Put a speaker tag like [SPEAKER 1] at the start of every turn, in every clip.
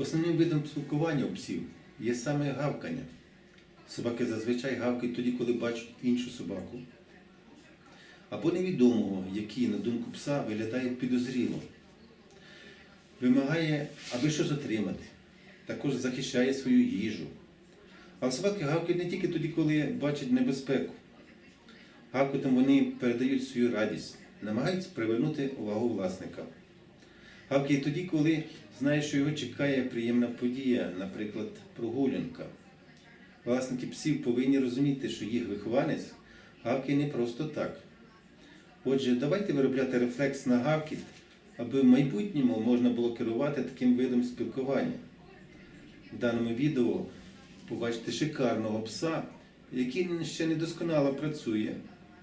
[SPEAKER 1] Основним видом спілкування у псів є саме гавкання. Собаки зазвичай гавкають тоді, коли бачать іншу собаку. Або невідомого, який, на думку пса, виглядає підозріло. Вимагає, аби щось отримати. Також захищає свою їжу. Але собаки гавкають не тільки тоді, коли бачать небезпеку. Гавкотом вони передають свою радість, намагаються привернути увагу власника. Гавкає тоді, коли знає, що його чекає приємна подія, наприклад, прогулянка. Власники псів повинні розуміти, що їх вихованець гавкає не просто так. Отже, давайте виробляти рефлекс на гавкіт, аби в майбутньому можна було керувати таким видом спілкування. В даному відео побачите шикарного пса, який ще не досконало працює.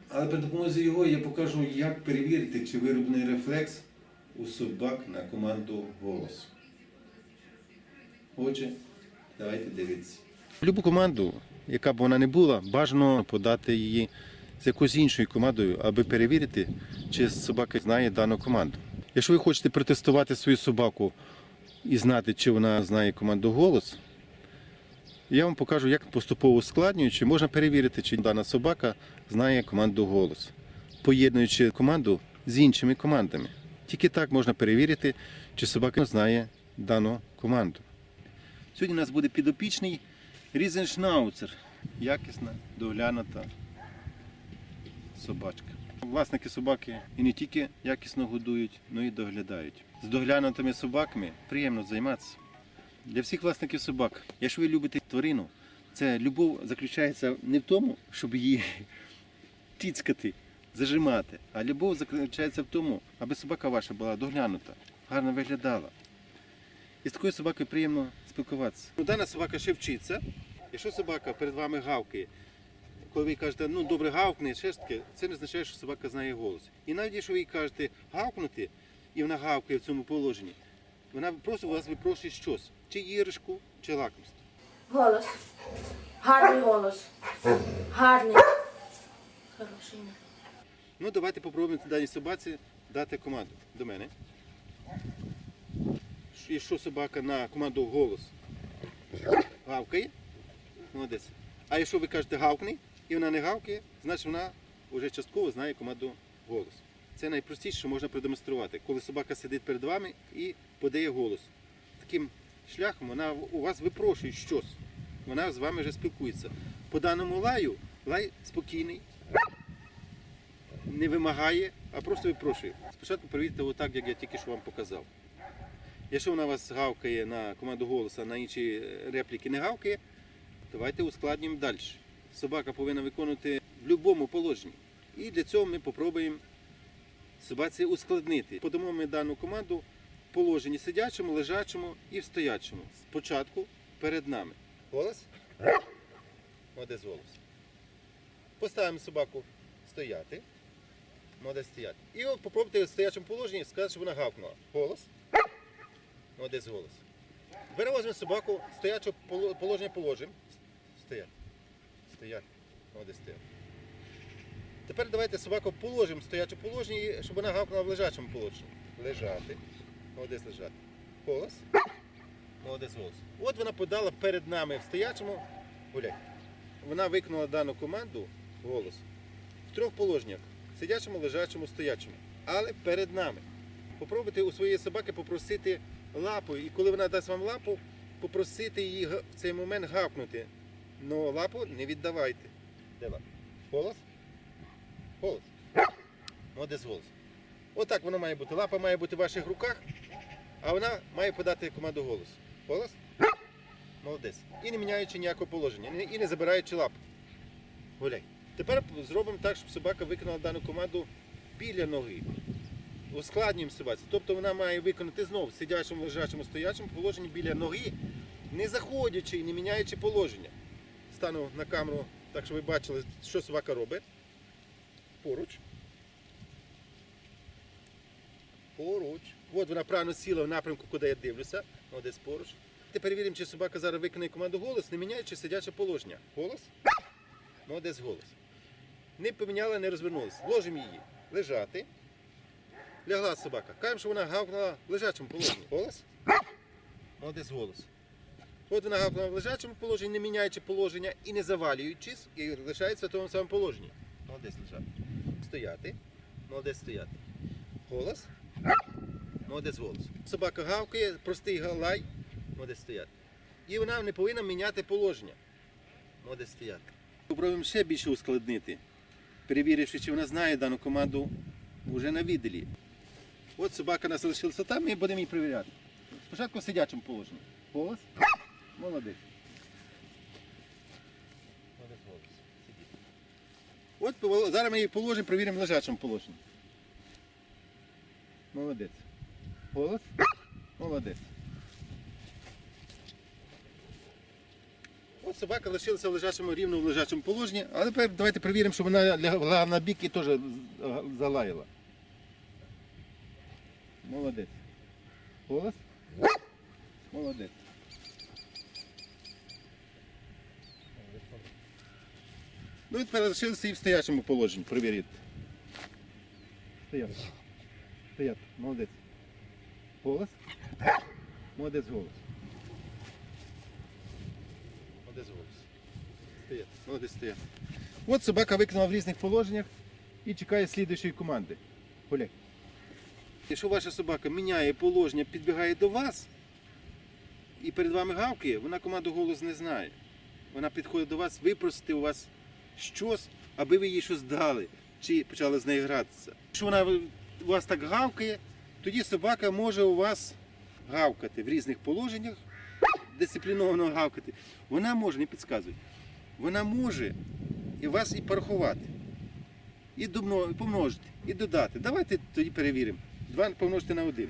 [SPEAKER 1] Але при допомозі його я покажу, як перевірити, чи вироблений рефлекс у собак на команду голос. Отже, давайте дивитися. Любу команду, яка б вона не була, бажано подати її з якоюсь іншою командою, аби перевірити, чи собака знає дану команду. Якщо ви хочете протестувати свою собаку і знати, чи вона знає команду голос, я вам покажу, як поступово ускладнюючи, можна перевірити, чи дана собака знає команду голос, поєднуючи команду з іншими командами. Тільки так можна перевірити, чи собака знає дану команду. Сьогодні у нас буде підопічний різеншнауцер, якісна, доглянута собачка. Власники собаки і не тільки якісно годують, але й доглядають. З доглянутими собаками приємно займатися. Для всіх власників собак, якщо ви любите тварину, це любов заключається не в тому, щоб її тіцкати, зажимати, а любов заключається в тому, аби собака ваша була доглянута, гарно виглядала. І з такою собакою приємно спілкуватися. Ну, Дана собака ще вчиться. Якщо собака перед вами гавкає, коли ви кажете, ну добре гавкне, ще ж таки, це не означає, що собака знає голос. І навіть якщо ви їй кажете гавкнути, і вона гавкає в цьому положенні, вона просто у вас випрошує щось, чи іграшку, чи лакомство.
[SPEAKER 2] Голос. Гарний голос. Гарний. Хороший.
[SPEAKER 1] Ну, давайте попробуємо даній собаці дати команду до мене. І що собака на команду голос гавкає, молодець. А якщо ви кажете гавкни, і вона не гавкає, значить вона вже частково знає команду голос. Це найпростіше, що можна продемонструвати, коли собака сидить перед вами і подає голос. Таким шляхом вона у вас випрошує щось. Вона з вами вже спілкується. По даному лаю лай спокійний, не вимагає, а просто випрошує. Спочатку перевірте отак, як я тільки що вам показав. Якщо вона вас гавкає на команду голоса, на інші е, репліки не гавкає, давайте ускладнюємо далі. Собака повинна виконувати в будь-якому положенні. І для цього ми спробуємо собаці ускладнити. Подамо ми дану команду в положенні сидячому, лежачому і в стоячому. Спочатку перед нами. Голос? Молодець голос. Поставимо собаку стояти. Молодець стояти. І от попробуйте в стоячому положенні сказати, щоб вона гавкнула. Голос. Молодець голос. Беремо візьмемо собаку, стояче поло- положення положимо. Стояти. Стояти. Молодець стояти. Тепер давайте собаку положимо в стояче положення, щоб вона гавкнула в лежачому положенні. Лежати. Молодець лежати. Голос. Молодець голос. От вона подала перед нами в стоячому. Гуляй. Вона виконала дану команду голос в трьох положеннях: сидячому, лежачому, стоячому. Але перед нами. Попробуйте у своєї собаки попросити лапу, і коли вона дасть вам лапу, попросити її в цей момент гавкнути. Но лапу не віддавайте. Де лапа? Голос? Голос. Молодець голос. Отак воно має бути. Лапа має бути в ваших руках, а вона має подати команду голосу. Голос? Молодець. І не міняючи ніякого положення, і не забираючи лапу. Гуляй. Тепер зробимо так, щоб собака виконала дану команду біля ноги. Ускладнюємо ситуацію. Тобто вона має виконати знову в сидячому, лежачому, стоячому положенні біля ноги, не заходячи і не міняючи положення. Стану на камеру, так щоб ви бачили, що собака робить. Поруч. Поруч. От вона правильно сіла в напрямку, куди я дивлюся. Молодець поруч. Тепер перевіримо, чи собака зараз виконує команду голос, не міняючи сидяче положення. Голос. Молодець голос. Не поміняла, не розвернулася. Ложимо її. Лежати. Лягла собака. Кажемо, що вона гавкнула в лежачому положенні. Голос. Молодець голос. От вона гавкнула в лежачому положенні, не міняючи положення і не завалюючись, і лишається в тому самому положенні. Молодець лежати. Стояти. Молодець стояти. Голос. Молодець голос. Собака гавкає, простий галай. Молодець стояти. І вона не повинна міняти положення. Молодець стояти. Попробуємо ще більше ускладнити, перевіривши, чи вона знає дану команду вже на відділі. От собака нас залишилася там, ми будемо її перевіряти. Спочатку в сидячому положенні. Голос. Молодець. От зараз ми її положимо, перевіримо в лежачому положенні. Молодець. Голос. Молодець. От собака лишилася в лежачому рівно в лежачому положенні, але тепер давайте перевіримо, щоб вона лягла на бік і теж залаяла. Молодець. Голос. Молодець. Ну і тепер лишилися і в стоячому положенні. Перевірити. Стояти. Стояти. Молодець. Голос. Молодець голос. Молодець голос. Молодець. От собака виконала в різних положеннях і чекає слідуючої команди. Гуляй. Якщо ваша собака міняє положення, підбігає до вас і перед вами гавкає, вона команду голос не знає. Вона підходить до вас випросити у вас щось, аби ви їй щось дали, чи почали з нею гратися. Якщо вона у вас так гавкає, тоді собака може у вас гавкати в різних положеннях, дисципліновано гавкати. Вона може, не підказуй, вона може і вас і порахувати, і помножити, і додати. Давайте тоді перевіримо. Два помножити на один.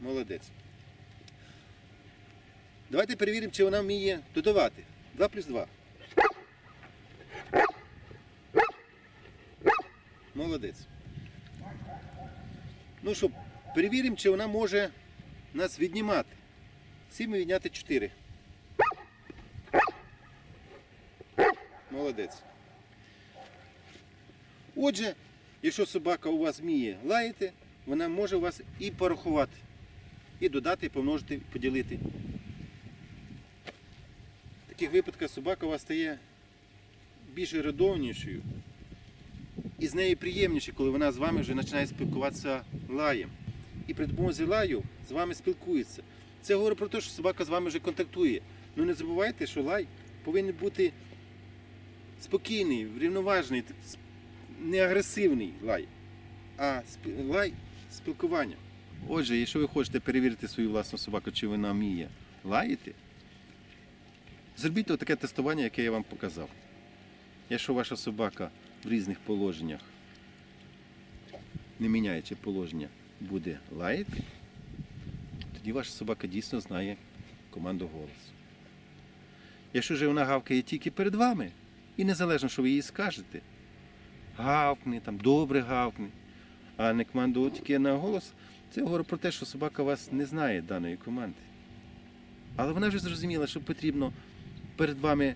[SPEAKER 1] Молодець. Давайте перевіримо, чи вона вміє додавати. 2 плюс 2. Молодець. Ну що, перевіримо, чи вона може нас віднімати. 7 відняти 4. Молодець. Отже, якщо собака у вас вміє лаяти, вона може вас і порахувати, і додати, і помножити, і поділити. В таких випадках собака у вас стає більш ерудованішою і з нею приємніше, коли вона з вами вже починає спілкуватися лаєм. І при допомозі лаю з вами спілкується. Це говорить про те, що собака з вами вже контактує. Ну не забувайте, що лай повинен бути спокійний, врівноважений, не агресивний лай, а лай спілкування. Отже, якщо ви хочете перевірити свою власну собаку, чи вона вміє лаяти, зробіть таке тестування, яке я вам показав. Якщо ваша собака в різних положеннях, не міняючи положення, буде лаяти, тоді ваша собака дійсно знає команду голосу. Якщо ж вона гавкає тільки перед вами, і незалежно, що ви їй скажете, гавкни, там, добре гавкни, а не команду тільки на голос, це говорить про те, що собака вас не знає даної команди. Але вона вже зрозуміла, що потрібно перед вами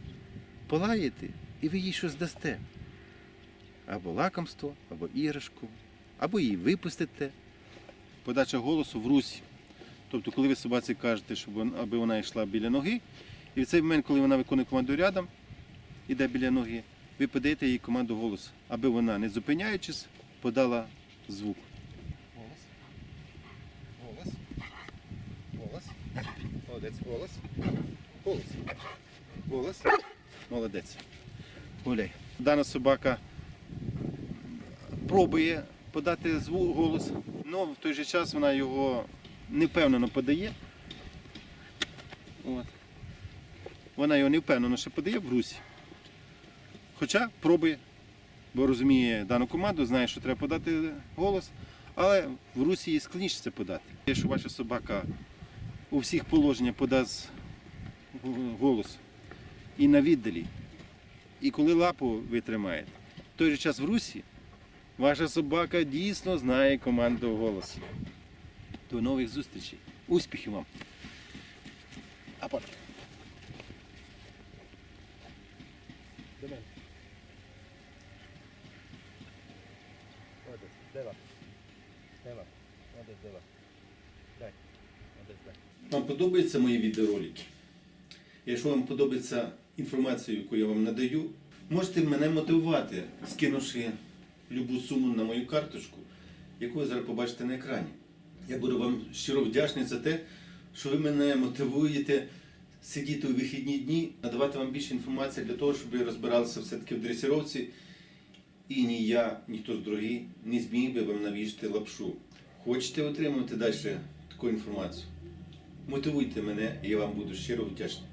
[SPEAKER 1] полаяти, і ви їй щось дасте. Або лакомство, або іграшку, або її випустите. Подача голосу в русі. Тобто, коли ви собаці кажете, щоб аби вона йшла біля ноги, і в цей момент, коли вона виконує команду рядом, іде біля ноги, ви подаєте їй команду голосу, аби вона, не зупиняючись, подала звук. Голос. Голос. Голос. Молодець. Голос. Голос. Голос. Молодець. Гуляй. Дана собака пробує подати звук голос, але в той же час вона його невпевнено подає. От. Вона його невпевнено ще подає в русі. Хоча пробує, бо розуміє дану команду, знає, що треба подати голос, але в русі складніше це подати. Якщо ваша собака у всіх положеннях подасть голос і на віддалі, і коли лапу ви тримаєте, в той же час в русі ваша собака дійсно знає команду голосу. До нових зустрічей. Успіхів вам! Апарт. До мене. Молодець. Дай лапу. Дай дай лапу. Дай. Вам подобаються мої відеоролики? Якщо вам подобається інформація, яку я вам надаю, можете мене мотивувати, скинувши любу суму на мою карточку, яку ви зараз побачите на екрані. Я буду вам щиро вдячний за те, що ви мене мотивуєте сидіти у вихідні дні, надавати вам більше інформації для того, щоб ви розбиралися все-таки в дресіровці. І ні я, ні з другий не зміг би вам навішати лапшу. Хочете отримувати далі таку інформацію? Мотивуйте мене, і я вам буду щиро вдячний.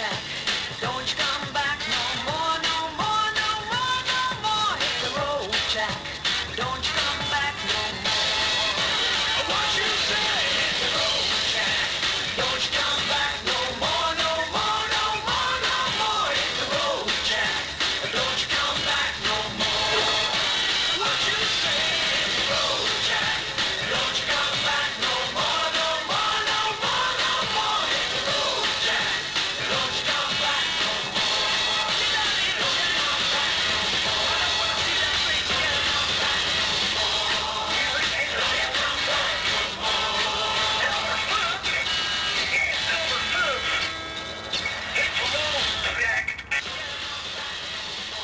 [SPEAKER 1] percent.